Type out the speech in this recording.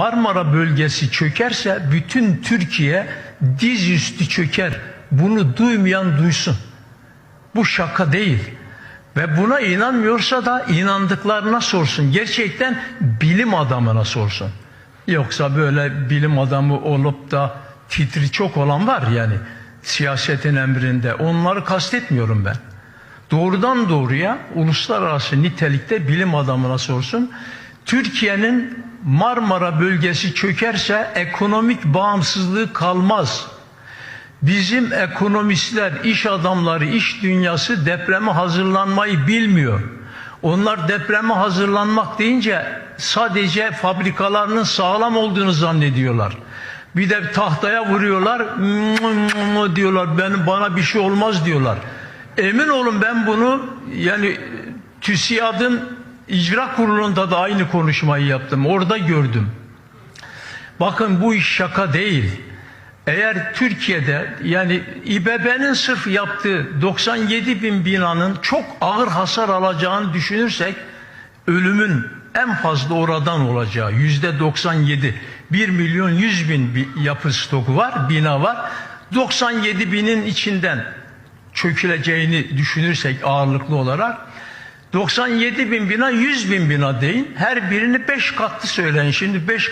Marmara bölgesi çökerse bütün Türkiye dizüstü çöker. Bunu duymayan duysun. Bu şaka değil. Ve buna inanmıyorsa da inandıklarına sorsun. Gerçekten bilim adamına sorsun. Yoksa böyle bilim adamı olup da titri çok olan var yani siyasetin emrinde. Onları kastetmiyorum ben. Doğrudan doğruya uluslararası nitelikte bilim adamına sorsun. Türkiye'nin Marmara bölgesi çökerse ekonomik bağımsızlığı kalmaz. Bizim ekonomistler, iş adamları, iş dünyası depreme hazırlanmayı bilmiyor. Onlar depreme hazırlanmak deyince sadece fabrikalarının sağlam olduğunu zannediyorlar. Bir de tahtaya vuruyorlar, diyorlar ben bana bir şey olmaz diyorlar. Emin olun ben bunu yani TÜSİAD'ın icra kurulunda da aynı konuşmayı yaptım. Orada gördüm. Bakın bu iş şaka değil. Eğer Türkiye'de yani İBB'nin sırf yaptığı 97 bin binanın çok ağır hasar alacağını düşünürsek ölümün en fazla oradan olacağı yüzde 97 1 milyon 100 bin yapı stoku var bina var 97 binin içinden çöküleceğini düşünürsek ağırlıklı olarak 97 bin bina 100 bin bina deyin. Her birini 5 katlı söyleyin. Şimdi 5